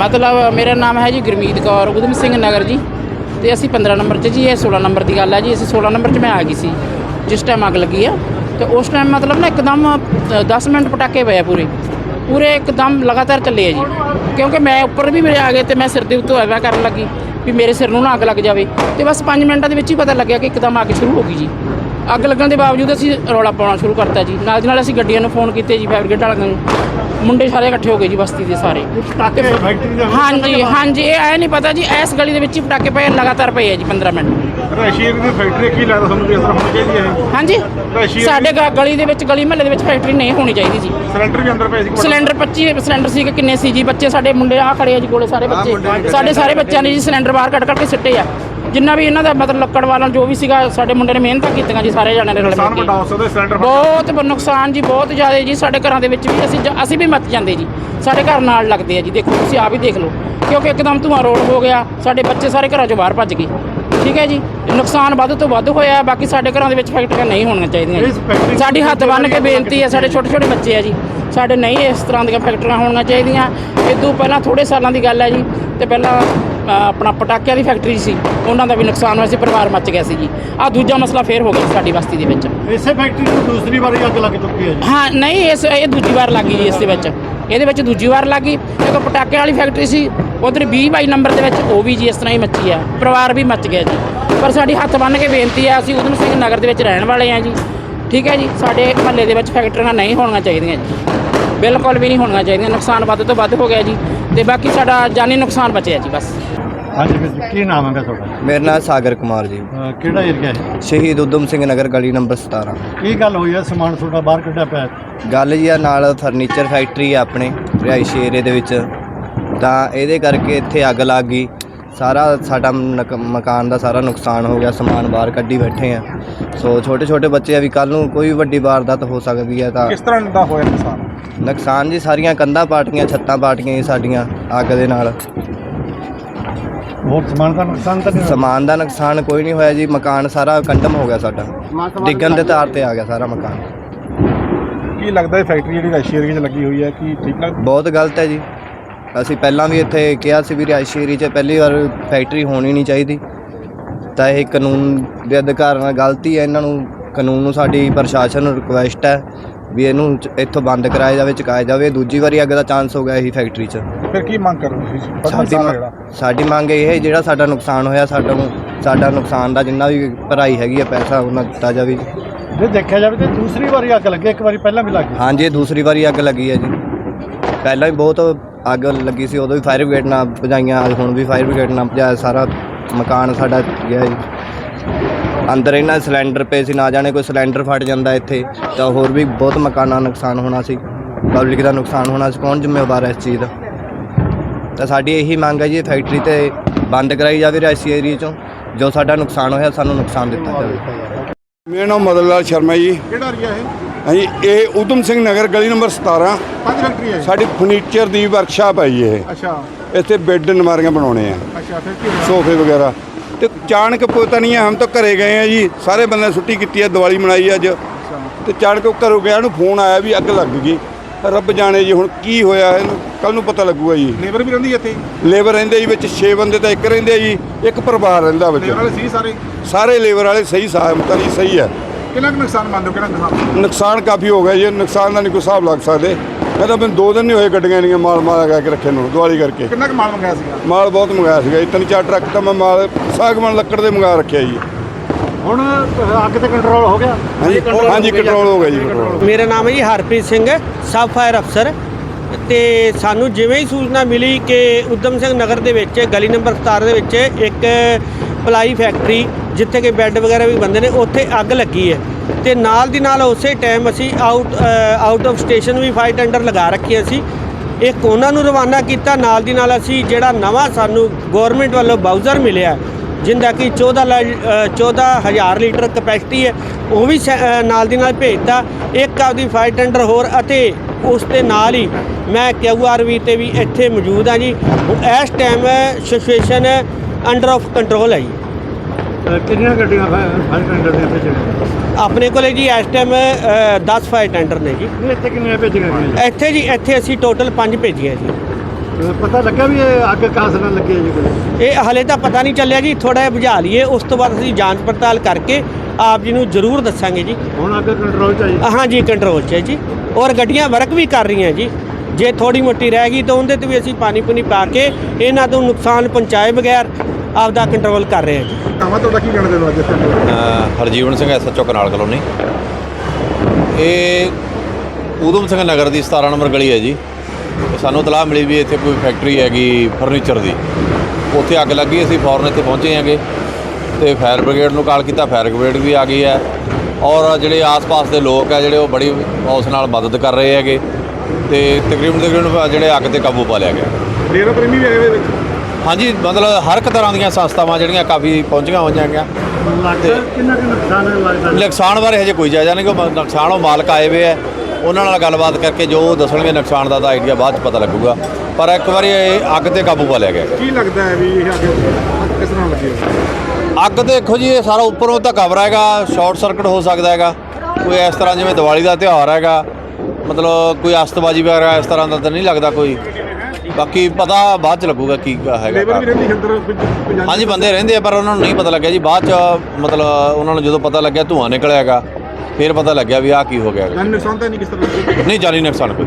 ਮਤਲਬ ਮੇਰਾ ਨਾਮ ਹੈ ਜੀ ਗੁਰਮੀਤ ਕੌਰ ਉਦਮ ਸਿੰਘ ਨਗਰ ਜੀ। ਤੇ ਅਸੀਂ 15 ਨੰਬਰ 'ਚ ਜੀ ਇਹ 16 ਨੰਬਰ ਦੀ ਗੱਲ ਹੈ ਜੀ। ਅਸੀਂ 16 ਨੰਬਰ 'ਚ ਮੈਂ ਆ ਗਈ ਸੀ ਜਿਸ ਟਾਈਮ ਅੱਗ ਲੱਗੀ ਆ। ਤੇ ਉਸ ਟਾਈਮ ਮਤਲਬ ਨਾ ਇੱਕਦਮ ਅ, 10 ਮਿੰਟ ਪਟਾਕੇ ਪਏ ਆ ਪੂਰੇ। ਪੂਰੇ ਇੱਕਦਮ ਲਗਾਤਾਰ ਚੱਲੇ ਆ ਜੀ। ਕਿਉਂਕਿ ਮੈਂ ਉੱਪਰ ਵੀ ਮੇਰੇ ਆ ਗਏ ਤੇ ਮੈਂ ਸਿਰ ਦੇ ਉੱਤੋਂ ਐਵੇਂ ਕਰਨ ਲੱਗੀ ਵੀ ਮੇਰੇ ਸਿਰ ਨੂੰ ਨਾ ਅੱਗ ਲੱਗ ਜਾਵੇ। ਤੇ ਬਸ 5 ਮਿੰਟਾਂ ਦੇ ਵਿੱਚ ਹੀ ਪਤਾ ਲੱਗਿਆ ਕਿ ਇੱਕਦਮ ਅੱਗ ਸ਼ੁਰੂ ਹੋ ਗਈ ਜੀ। ਅੱਗ ਲੱਗਣ ਦੇ ਬਾਵਜੂਦ ਅਸੀਂ ਰੌਲਾ ਪਾਉਣਾ ਸ਼ੁਰੂ ਕਰਤਾ ਜੀ। ਨਾਲ ਦੀ ਨਾਲ ਅਸੀਂ ਗੱਡੀਆਂ ਨੂੰ ਫੋਨ ਕੀਤੇ ਜੀ ਬ੍ਰਿਗੇਡ ਵਾਲਿਆਂ ਨੂੰ। ਮੁੰਡੇ ਸਾਰੇ ਇਕੱਠੇ ਹੋ ਗਏ ਜੀ ਬਸਤੀ ਦੇ ਸਾਰੇ। ਪਟਾਕੇ ਫੈਕਟਰੀ ਦੇ ਹਾਂਜੀ ਹਾਂਜੀ ਇਹ ਐ ਨਹੀਂ ਪਤਾ ਜੀ ਇਸ ਗਲੀ ਦੇ ਵਿੱਚ ਹੀ ਪਟਾਕੇ ਪਏ ਲਗਾਤਾਰ ਪਏ ਆ ਜੀ 15 ਮਿੰਟ। ਰਸ਼ੀਦ ਦੀ ਫੈਕਟਰੀ ਕੀ ਲੱਗਦਾ ਤੁਹਾਨੂੰ ਇਸ ਤਰ੍ਹਾਂ ਹੋਣੀ ਚਾਹੀਦੀ ਹੈ? ਹਾਂਜੀ ਸਾਡੇ ਗ- ਗਲੀ ਦੇ ਵਿੱਚ ਗਲੀ ਮਹੱਲੇ ਦੇ ਵਿੱਚ ਫੈਕਟਰੀ ਨਹੀਂ ਹੋਣੀ ਚਾਹੀਦੀ ਜੀ। ਸਿਲੰਡਰ ਵੀ ਅੰਦਰ ਪਏ ਸੀ ਸਿਲੰਡਰ 25 ਸਿਲੰਡਰ ਸੀ ਕਿ ਕਿੰਨੇ ਸੀ ਜੀ? ਬੱਚੇ ਸਾਡੇ ਮੁੰਡੇ ਆ ਖੜੇ ਆ ਜੀ ਕੋਲੇ ਸਾਰੇ ਬੱਚੇ। ਸਾਡੇ ਸਾਰੇ ਬੱਚਿਆਂ ਨੇ ਜੀ ਸਿਲੰਡਰ ਬਾਹਰ ਕੱਢ ਕੱਢ ਕੇ ਸਿੱਟੇ ਆ। ਜਿੰਨਾ ਵੀ ਇਹਨਾਂ ਦਾ ਮਤਲਬ ਲੱਕੜ ਵਾਲਾ ਜੋ ਵੀ ਸੀਗਾ ਸਾਡੇ ਮੁੰਡੇ ਨੇ ਮਿਹਨਤਾਂ ਕੀਤੀਆਂ ਜੀ ਸਾਰੇ ਜਣਿਆਂ ਨੇ ਰਲ ਨੁਕਸਾਨ ਮਿਲ ਵੱਡਾ ਕੇ ਹੋ ਸਕਦਾ ਸਿਲੰਡਰ ਬਹੁਤ ਬ- ਨੁਕਸਾਨ ਜੀ ਬਹੁਤ ਜ਼ਿਆਦਾ ਜੀ ਸਾਡੇ ਘਰਾਂ ਦੇ ਵਿੱਚ ਵੀ ਅਸੀਂ ਜ- ਅਸੀਂ ਵੀ ਮੱਚ ਜਾਂਦੇ ਜੀ। ਸਾਡੇ ਘਰ ਨਾਲ ਲੱਗਦੇ ਆ ਜੀ ਦੇਖੋ ਤੁਸੀਂ ਆਪ ਹੀ ਦੇਖ ਲਓ। ਕਿਉਂਕਿ ਇੱਕਦਮ ਧੂੰਆਂ ਰੋਡ ਹੋ ਗਿਆ ਸਾਡੇ ਬੱਚੇ ਸਾਰੇ ਘਰਾਂ ਚੋਂ ਬਾਹਰ ਭੱਜ ਗਏ। ਠੀਕ ਹੈ ਜੀ? ਨੁਕਸਾਨ ਵੱਧ ਤੋਂ ਵੱਧ ਹੋਇਆ ਬਾਕੀ ਸਾਡੇ ਘਰਾਂ ਦੇ ਵਿੱਚ ਫੈਕਟਰੀਆਂ ਨਹੀਂ ਹੋਣੀਆਂ ਚਾਹੀਦੀਆਂ ਇਸ ਜੀ ਸਾਡੀ ਹੱਥ ਬੰਨ੍ਹ ਕੇ ਬੇਨਤੀ ਹੈ ਸਾਡੇ ਛੋਟੇ ਛੋਟੇ ਬੱਚੇ ਆ ਜੀ। ਸਾਡੇ ਨਹੀਂ ਇਸ ਤਰ੍ਹਾਂ ਦੀਆਂ ਫੈਕਟਰੀਆਂ ਹੋਣੀਆਂ ਚਾਹੀਦੀਆਂ। ਇਦੋਂ ਪਹਿਲਾਂ ਥੋੜੇ ਸਾਲਾਂ ਦੀ ਗੱਲ ਹੈ ਜੀ ਤੇ ਪਹਿਲਾਂ ਆਪਣਾ ਪਟਾਕਿਆਂ ਦੀ ਫੈਕਟਰੀ ਸੀ ਉਹਨਾਂ ਦਾ ਵੀ ਨੁਕਸਾਨ ਹੋਇਆ ਸੀ ਪਰਿਵਾਰ ਮੱਚ ਗਿਆ ਸੀ ਜੀ। ਆ ਦੂਜਾ ਮਸਲਾ ਫੇਰ ਹੋ ਗਿਆ ਸਾਡੀ ਬਸਤੀ ਦੇ ਵਿੱਚ। ਇਸੇ ਫੈਕਟਰੀ ਨੂੰ ਦੂਸਰੀ ਵਾਰੀ ਅੱਗ ਲੱਗ ਚੁੱਕੀ ਹੈ ਜੀ। ਹਾਂ ਨਹੀਂ ਇਸ ਇਹ ਦੂਜੀ ਵਾਰ ਲੱਗੀ ਜੀ ਇਸ ਦੇ ਵਿੱਚ। ਇਹਦੇ ਵਿੱਚ ਦੂਜੀ ਵਾਰ ਲੱਗੀ ਇੱਕ ਪਟਾਕੇ ਵਾਲੀ ਫੈਕਟਰੀ ਸੀ ਉਧਰ 20 22 ਨੰਬਰ ਦੇ ਵਿੱਚ ਉਹ ਵੀ ਜੀ ਇਸ ਤਰ੍ਹਾਂ ਹੀ ਮੱਚੀ ਆ ਪਰਿਵਾਰ ਵੀ ਮੱਚ ਗਿਆ ਜੀ। ਪਰ ਸਾਡੀ ਹੱਥ ਬੰਨ੍ਹ ਕੇ ਬੇਨਤੀ ਆ ਅਸੀਂ ਉਦਮ ਸਿੰਘ ਨਗਰ ਦੇ ਵਿੱਚ ਰਹਿਣ ਵਾਲੇ ਆ ਜੀ। ਠੀਕ ਹੈ ਜੀ ਸਾਡੇ ਮਹੱਲੇ ਦੇ ਵਿੱਚ ਫੈਕਟਰੀਆਂ ਨਹੀਂ ਹੋਣੀਆਂ ਚਾਹੀਦੀਆਂ ਜੀ। ਬਿਲਕੁਲ ਵੀ ਨਹੀਂ ਹੋਣੀਆਂ ਚਾਹੀਦੀਆਂ। ਨੁਕਸਾਨ ਵੱਧ ਤੋਂ ਵੱਧ ਹੋ ਗਿਆ ਜੀ। ਤੇ ਬਾਕੀ ਸਾਡਾ ਜਾਨੀ ਨੁਕਸਾਨ ਬਚਿਆ ਜੀ ਬਸ। ਹਾਂਜੀ ਵੀਰ ਜੀ, ਕੀ ਨਾਮ ਹੈਗਾ ਤੁਹਾਡਾ? ਮੇਰਾ ਨਾਮ ਸਾਗਰ ਕੁਮਾਰ ਜੀ। ਅਹ ਕਿਹੜਾ ਏਰੀਆ ਹੈ? ਸ਼ਹੀਦ ਉਦਮ ਸਿੰਘ ਨਗਰ ਗਲੀ ਨੰਬਰ 17 ਕੀ ਗੱਲ ਹੋਈ ਹੈ ਸਮਾਨ ਤੁਹਾਡਾ ਬਾਹਰ ਕੱਢਿਆ ਪਿਆ ਹੈ? ਗੱਲ ਜੀ ਆ ਨਾਲ ਫਰਨੀਚਰ ਫੈਕਟਰੀ ਆ ਆਪਣੇ ਰਿਹਾਇਸ਼ੀ ਏਰੀਏ ਦੇ ਵਿੱਚ। ਤਾਂ ਇਹਦੇ ਕਰਕੇ ਇੱਥੇ ਅੱਗ ਲੱਗ ਗਈ। ਸਾਰਾ ਸਾਡਾ ਨਕ- ਮਕਾਨ ਦਾ ਸਾਰਾ ਨੁਕਸਾਨ ਹੋ ਗਿਆ ਸਮਾਨ ਬਾਹਰ ਕੱਢੀ ਬੈਠੇ ਆ। ਸੋ ਛੋਟੇ ਛੋਟੇ ਬੱਚੇ ਆ ਵੀ ਕੱਲ ਨੂੰ ਕੋਈ ਵੀ ਵੱਡੀ ਵਾਰਦਾਤ ਹੋ ਸਕਦੀ ਹੈ ਤਾਂ ਕਿਸ ਤਰ੍ਹਾਂ ਦਾ ਹੋਇਆ ਨੁਕਸਾਨ? ਨੁਕਸਾਨ ਜੀ ਸਾਰੀਆਂ ਕੰਧਾਂ ਪਾਟੀਆਂ ਛੱਤਾਂ ਪਾਟੀਆਂ ਜੀ ਸਾਡੀਆਂ ਅੱਗ ਦੇ ਨਾਲ। ਹੋਰ ਸਮਾਨ ਦਾ ਨੁਕਸਾਨ ਤਾਂ? ਸਮਾਨ ਦਾ ਨੁਕਸਾਨ ਕੋਈ ਨਹੀਂ ਹੋਇਆ ਜੀ ਮਕਾਨ ਸਾਰਾ ਕੰਡਮ ਹੋ ਗਿਆ ਸਾਡਾ। ਡਿੱਗਣ ਦੇ ਤਾਰ ਤੇ ਆ ਗਿਆ ਸਾਰਾ ਮਕਾਨ। ਕੀ ਲੱਗਦਾ ਇਹ ਫੈਕਟਰੀ ਜਿਹੜੀ ਰਸ਼ੀਦ ਏਰੀਆ 'ਚ ਲੱਗੀ ਹੋਈ ਹੈ ਕੀ ਠੀਕ ਲੱਗਦਾ ਬਹੁਤ ਗਲਤ ਹੈ ਜੀ। ਅਸੀਂ ਪਹਿਲਾਂ ਵੀ ਇੱਥੇ ਕਿਹਾ ਸੀ ਵੀ ਰਿਹਾਇਸ਼ੀ ਏਰੀਏ 'ਚ ਪਹਿਲੀ ਵਾਰ ਫੈਕਟਰੀ ਹੋਣੀ ਨਹੀਂ ਚਾਹੀਦੀ। ਤਾਂ ਇਹ ਕਾਨੂੰਨ ਦੇ ਅਧਿਕਾਰ ਨਾਲ ਗਲਤੀ ਹੈ। ਇਹਨਾਂ ਨੂੰ ਕਾਨੂੰਨ ਨੂੰ ਸਾਡੀ ਪ੍ਰਸ਼ਾਸਨ ਨੂੰ ਰਿਕੁਐਸਟ ਹੈ ਵੀ ਇਹਨੂੰ ਚ- ਇੱਥੋਂ ਬੰਦ ਕਰਾਇਆ ਜਾਵੇ ਚੁਕਾਇਆ ਜਾਵੇ। ਦੂਜੀ ਵਾਰੀ ਅੱਗ ਦਾ ਚਾਂਸ ਹੋ ਗਿਆ ਇਹੀ ਫੈਕਟਰੀ 'ਚ। ਫਿਰ ਕੀ ਮੰਗ ਕਰ ਰਹੇ ਸੀ ਸਾਡੀ ਮੰਗ- ਸਾਡੀ ਮੰਗ ਇਹ ਹੈ ਜਿਹੜਾ ਸਾਡਾ ਨੁਕਸਾਨ ਹੋਇਆ ਸਾਡਾ ਨੂੰ ਸਾਡਾ ਨੁਕਸਾਨ ਦਾ ਜਿੰਨਾ ਵੀ ਭਰਾਈ ਹੈਗੀ ਹੈ ਪੈਸਾ ਉਹਨਾਂ ਦਿੱਤਾ ਜਾਵੇ ਜੇ। ਦੇਖਿਆ ਜਾਵੇ ਤਾਂ ਦੂਸਰੀ ਵਾਰੀ ਅੱਗ ਲੱਗੀ ਇੱਕ ਵਾਰੀ ਪਹਿਲਾਂ ਵੀ ਲੱਗੀ ਹਾਂਜੀ ਇਹ ਦੂਸਰੀ ਵਾਰੀ ਅੱਗ ਲੱਗੀ ਹੈ ਜੀ। ਪਹਿਲਾਂ ਵੀ ਬਹੁਤ ਅੱਗ ਲੱਗੀ ਸੀ ਉਦੋਂ ਵੀ ਫਾਇਰ ਬ੍ਰਿਗੇਡ ਨਾਲ ਭਜਾਈਆਂ ਹੁਣ ਵੀ ਫਾਇਰ ਬ੍ਰਿਗੇਡ ਨਾਲ ਭਜਾਇਆ ਸਾਰਾ ਮਕਾਨ ਸਾਡਾ ਗਿਆ ਜੀ। ਅੰਦਰ ਇਹਨਾਂ ਸਿਲੰਡਰ ਪਏ ਸੀ ਨਾ ਜਾਣੇ ਕੋਈ ਸਿਲੰਡਰ ਫਟ ਜਾਂਦਾ ਇੱਥੇ ਤਾਂ ਹੋਰ ਵੀ ਬਹੁਤ ਮਕਾਨਾਂ ਦਾ ਨੁਕਸਾਨ ਹੋਣਾ ਸੀ। ਪਬਲਿਕ ਦਾ ਨੁਕਸਾਨ ਹੋਣਾ ਸੀ ਕੌਣ ਜ਼ਿੰਮੇਵਾਰ ਹੈ ਇਸ ਚੀਜ਼ ਦਾ? ਤਾਂ ਸਾਡੀ ਇਹੀ ਮੰਗ ਹੈ ਜੀ ਇਹ ਫੈਕਟਰੀ ਤੇ ਬੰਦ ਕਰਾਈ ਜਾਵੇ ਰਿਹਾਇਸ਼ੀ ਏਰੀਏ ਚੋਂ ਜੋ ਸਾਡਾ ਨੁਕਸਾਨ ਹੋਇਆ ਸਾਨੂੰ ਨੁਕਸਾਨ ਦਿੱਤਾ ਜਾਵੇ। ਮੇਰਾ ਨਾਮ ਮਦਨ ਲਾਲ ਸ਼ਰਮਾ ਜੀ। ਕਿਹੜਾ ਏਰੀਆ ਹੈ ਹਾਂਜੀ ਇਹ ਉਦਮ ਸਿੰਘ ਨਗਰ ਗਲੀ ਨੰਬਰ 17 ਪੰਜ ਫੈਕਟਰੀ ਹੈ ਸਾਡੀ ਫਰਨੀਚਰ ਦੀ ਵਰਕਸ਼ਾਪ ਹੈ ਜੀ ਇਹ। ਅੱਛਾ। ਇੱਥੇ ਬੈੱਡ ਨਮਾਰੀਆਂ ਬਣਾਉਣੇ ਆ। ਅੱਛਾ ਫਿਰ ਕੀ ਹੋਇਆ? ਸੋਫੇ ਵਗੈਰਾ। ਤੇ ਅਚਾਨਕ ਪਤਾ ਨਹੀਂ ਹੈ ਹਮ ਤਾਂ ਘਰੇ ਗਏ ਆ ਜੀ। ਸਾਰੇ ਬੰਦੇ ਛੁੱਟੀ ਕੀਤੀ ਹੈ ਦੀਵਾਲੀ ਮਨਾਈ ਅੱਜ। ਤੇ ਅਚਾਨਕ ਘਰੋਂ ਗਿਆ ਨੂੰ ਫੋਨ ਆਇਆ ਵੀ ਅੱਗ ਲੱਗ ਗਈ। ਰੱਬ ਜਾਣੇ ਜੀ ਹੁਣ ਕੀ ਹੋਇਆ ਇਹਨੂੰ? ਕੱਲ ਨੂੰ ਪਤਾ ਲੱਗੂਗਾ ਜੀ। ਲੇਬਰ ਵੀ ਰਹਿੰਦੀ ਹੈ ਇੱਥੇ? ਲੇਬਰ ਰਹਿੰਦੇ ਜੀ ਵਿੱਚ 6 ਬੰਦੇ ਤਾਂ ਇੱਕ ਰਹਿੰਦੇ ਆ ਜੀ। ਇੱਕ ਪਰਿਵਾਰ ਰਹਿੰਦਾ ਵਿੱਚ। ਲੇਬਰ ਵਾਲੇ ਸੀ ਸਾਰੇ? ਸਾਰੇ ਲੇਬਰ ਵਾਲੇ ਸਹੀ ਸਾਹਮਤ ਜੀ ਸਹੀ ਹੈ। ਕਿੰਨਾ ਕੁ ਨੁਕਸਾਨ ਮੰਨਦੇ ਹੋ? ਕਿੰਨਾ ਕੁ ਨੁਕਸਾਨ? ਨੁਕਸਾਨ ਕਾਫੀ ਹੋ ਗਿਆ ਜੀ ਨੁਕਸਾਨ ਦਾ ਨਹੀਂ ਕੋਈ ਹਿਸਾਬ ਲੱਗ ਸਕਦੇ। ਮੈਂ ਤਾਂ ਮੈਨੂੰ ਦੋ ਦਿਨ ਨਹੀਂ ਹੋਏ ਗੱਡੀਆਂ ਨਹੀਂ ਮਾਲ ਮਾਲ ਲਗਾ ਕੇ ਰੱਖੇ ਨੂੰ ਦਿਵਾਲੀ ਕਰਕੇ। ਕਿੰਨਾ ਕੁ ਮਾਲ ਮੰਗਾਇਆ ਸੀਗਾ? ਮਾਲ ਬਹੁਤ ਮੰਗਾਇਆ ਸੀਗਾ ਜੀ ਤਿੰਨ ਚਾਰ ਟਰੱਕ ਤਾਂ ਮੈਂ ਮਾਲ ਸਾਗਮਨ ਲੱਕੜ ਦੇ ਮੰਗਾ ਰੱਖਿਆ ਜੀ। ਹੁਣ ਅੱਗ ਤੇ ਕੰਟਰੋਲ ਹੋ ਗਿਆ? ਹਾਂਜੀ ਹਾਂਜੀ ਕੰਟਰੋਲ ਹੋ ਗਿਆ ਜੀ ਕੰਟਰੋਲ ਮੇਰਾ ਨਾਮ ਹੈ ਜੀ ਹਰਪ੍ਰੀਤ ਸਿੰਘ ਸਬ ਫਾਇਰ ਅਫਸਰ ਤੇ ਸਾਨੂੰ ਜਿਵੇਂ ਹੀ ਸੂਚਨਾ ਮਿਲੀ ਕਿ ਉਦਮ ਸਿੰਘ ਨਗਰ ਦੇ ਵਿੱਚ ਗਲੀ ਨੰਬਰ 17 ਦੇ ਵਿੱਚ ਇੱਕ ਪਲਾਈ ਫੈਕਟਰੀ ਜਿੱਥੇ ਕਿ ਬੈੱਡ ਵਗੈਰਾ ਵੀ ਬੰਦੇ ਨੇ ਉੱਥੇ ਅੱਗ ਲੱਗੀ ਹੈ। ਤੇ ਨਾਲ ਦੀ ਨਾਲ ਉਸੇ ਟਾਈਮ ਅਸੀਂ ਆਊਟ ਆਊਟ ਆਫ ਸਟੇਸ਼ਨ ਵੀ ਫਾਈਟ ਅੰਡਰ ਲਗਾ ਰੱਖੀ ਸੀ ਇੱਕ ਉਹਨਾਂ ਨੂੰ ਰਵਾਨਾ ਕੀਤਾ ਨਾਲ ਦੀ ਨਾਲ ਅਸੀਂ ਜਿਹੜਾ ਨਵਾਂ ਸਾਨੂੰ ਗਵਰਨਮੈਂਟ ਵੱਲੋਂ ਬਾਊਜ਼ਰ ਮਿਲਿਆ ਜਿੰਦਾ ਕਿ 14 ਲ- ਅ, 14000 ਲੀਟਰ ਕਪੈਸਿਟੀ ਹੈ ਉਹ ਵੀ ਸੈ- ਨਾਲ ਦੀ ਨਾਲ ਭੇਜਤਾ। ਇੱਕ ਆਪਦੀ ਫਾਈਟ ਟੈਂਡਰ ਹੋਰ ਅਤੇ ਉਸ ਦੇ ਨਾਲ ਹੀ ਮੈਂ ਕਿਊਆਰਵੀ ਤੇ ਵੀ ਇੱਥੇ ਮੌਜੂਦ ਹਾਂ ਜੀ। ਇਸ time situation under of control ਹੈ ਜੀ। ਕਿੰਨੀਆਂ ਗੱਡੀਆਂ ਫਾਇਰ ਟੈਂਡਰ ਦੀਆਂ ਭੇਜੀਆਂ ਆਪਣੇ ਕੋਲੇ ਜੀ ਇਸ ਟਾਈਮ 10 ਫਾਈਟ ਟੈਂਡਰ ਨੇ ਜੀ। ਇੱਥੇ ਕਿੰਨੀਆਂ ਭੇਜੀਆਂ ਗਈਆਂ ਇੱਥੇ ਜੀ ਇੱਥੇ ਅਸੀਂ ਟੋਟਲ 5 ਭੇਜੀਆਂ ਜੀ। ਪਤਾ ਲੱਗਾ ਵੀ ਇਹ ਅੱਗ ਕਾਸ ਨਾਲ ਲੱਗੀ ਹੈ ਜੀ ਇਹ ਹਲੇ ਤਾਂ ਪਤਾ ਨਹੀਂ ਚੱਲਿਆ ਜੀ ਥੋੜਾ ਜਿਹਾ ਬੁਝਾ ਲਈਏ। ਉਸ ਤੋਂ ਬਾਅਦ ਅਸੀਂ ਜਾਂਚ ਪੜਤਾਲ ਕਰਕੇ ਆਪ ਜੀ ਨੂੰ ਜ਼ਰੂਰ ਦੱਸਾਂਗੇ ਜੀ। ਹੁਣ ਅੱਗ ਕੰਟਰੋਲ ਚ ਆਈ ਹਾਂ ਜੀ ਕੰਟਰੋਲ 'ਚ ਹੈ ਜੀ। ਔਰ ਗੱਡੀਆਂ ਵਰਕ ਵੀ ਕਰ ਰਹੀਆਂ ਜੀ। ਜੇ ਥੋੜੀ ਮੋਟੀ ਰਹਿ ਗਈ ਤਾਂ ਉਹਦੇ ਤੇ ਵੀ ਅਸੀਂ ਪਾਣੀ ਪੁਣੀ ਪਾ ਕੇ ਇਹਨਾਂ ਤੋਂ ਨੁਕਸਾਨ ਪਹੁੰਚਾਏ ਬਗੈਰ ਆਪਦਾ ਕੰਟਰੋਲ ਕਰ ਰਹੇ ਹਾਂ ਜੀ। ਕਾਮਾ ਤੁਹਾਡਾ ਕੀ ਕਹਿਣਾ ਦੇਣਾ ਅੱਜ ਇੱਥੇ? Harjeevan Singh SHO canal colony. ਇਹ ਊਧਮ ਸਿੰਘ ਨਗਰ ਦੀ 17 ਨੰਬਰ ਗਲੀ ਹੈ ਜੀ। ਤੇ ਸਾਨੂੰ ਤਲਾਹ ਮਿਲੀ ਵੀ ਇੱਥੇ ਕੋਈ ਫੈਕਟਰੀ ਹੈਗੀ ਫਰਨੀਚਰ ਦੀ। ਉੱਥੇ ਅੱਗ ਲੱਗੀ ਅਸੀਂ ਫੌਰਨ ਇੱਥੇ ਪਹੁੰਚੇ ਹਾਂਗੇ। ਤੇ ਫਾਇਰ ਬ੍ਰਿਗੇਡ ਨੂੰ ਕਾਲ ਕੀਤਾ ਫਾਇਰ ਬ੍ਰਿਗੇਡ ਵੀ ਆ ਗਈ ਹੈ। ਔਰ ਜਿਹੜੇ ਆਸ-ਪਾਸ ਦੇ ਲੋਕ ਹੈ ਜਿਹੜੇ ਉਹ ਬੜੀ ਉਸ ਨਾਲ ਮਦਦ ਕਰ ਰਹੇ ਹੈਗੇ। ਤੇ ਤਕਰੀਬਨ ਤਕਰੀਬਨ ਜਿਹੜੇ ਅੱਗ ਤੇ ਕਾਬੂ ਪਾ ਲਿਆ ਗਿਆ। ਡੇਰਾ ਪ੍ਰੇਮੀ ਵੀ ਆਏ ਹੋਏ ਵਿੱਚ ਹਾਂਜੀ ਮਤਲਬ ਹਰ ਇੱਕ ਤਰ੍ਹਾਂ ਦੀਆਂ ਸੰਸਥਾਵਾਂ ਜਿਹੜੀਆਂ ਕਾਫੀ ਪਹੁੰਚੀਆਂ ਹੋਈਆਂ ਹੈਗੀਆਂ। ਲੱਗਦਾ ਕਿੰਨਾ ਕਿ ਨੁਕਸਾਨ ਹੈ ਲੱਗਦਾ ਨੁਕਸਾਨ ਬਾਰੇ ਹਜੇ ਕੋਈ ਜਾਇਜ਼ਾ ਨਹੀਂ ਕਿ ਨੁਕਸਾਨ ਉਹ ਮਾਲਕ ਆਏ ਵੇ ਹੈ ਉਹਨਾਂ ਨਾਲ ਗੱਲਬਾਤ ਕਰਕੇ ਜੋ ਦੱਸਣਗੇ ਨੁਕਸਾਨ ਦਾ ਤਾਂ ਆਈਡੀਆ ਬਾਅਦ ਚ ਪਤਾ ਲੱਗੂਗਾ। ਪਰ ਇੱਕ ਵਾਰੀ ਇਹ ਅੱਗ ਤੇ ਕਾਬੂ ਪਾ ਲਿਆ ਗਿਆ। ਕੀ ਲੱਗਦਾ ਹੈ ਵੀ ਇਹ ਅੱਗ ਕਿਸ ਤਰ੍ਹਾਂ ਲੱਗੀ ਅੱਗ ਦੇਖੋ ਜੀ ਇਹ ਸਾਰਾ ਉੱਪਰੋਂ ਤਾਂ ਕਵਰ ਹੈਗਾ ਸ਼ਾਰਟ ਸਰਕਟ ਹੋ ਸਕਦਾ ਹੈਗਾ। ਕੋਈ ਇਸ ਤਰ੍ਹਾਂ ਜਿਵੇਂ ਦੀਵਾਲੀ ਦਾ ਤਿਉਹਾਰ ਹੈਗਾ ਮਤਲਬ ਕੋਈ ਅਸਤਬਾਜੀ ਵਗੈਰਾ ਇਸ ਤਰ੍ਹਾਂ ਦਾ ਤਾਂ ਨਹੀਂ ਲੱਗਦਾ ਕੋਈ। ਬਾਕੀ ਪਤਾ ਬਾਅਦ ਚ ਲੱਗੂਗਾ ਕੀ ਹੈਗਾ ਲੇਬਰ ਵੀ। ਰਹਿੰਦੀ ਅੰਦਰ ਪੰਜਾਬੀ ਹਾਂਜੀ ਬੰਦੇ ਰਹਿੰਦੇ ਆ ਪਰ ਉਹਨਾਂ ਨੂੰ ਨਹੀਂ ਪਤਾ ਲੱਗਿਆ ਜੀ ਬਾਅਦ ਚ ਮਤਲਬ ਉਹਨਾਂ ਨੂੰ ਜਦੋਂ ਪਤਾ ਲੱਗਿਆ ਧੂੰਆਂ ਨਿਕਲਿਆ ਹੈਗਾ ਫਿਰ ਪਤਾ ਲੱਗਿਆ ਵੀ ਆਹ ਕੀ ਹੋ ਗਿਆ। ਜਾਨੀ ਨੁਕਸਾਨ ਤਾਂ ਨਹੀਂ ਕਿਸ ਤਰ੍ਹਾਂ ਨਹੀਂ ਜਾਨੀ ਨੁਕਸਾਨ ਕੋਈ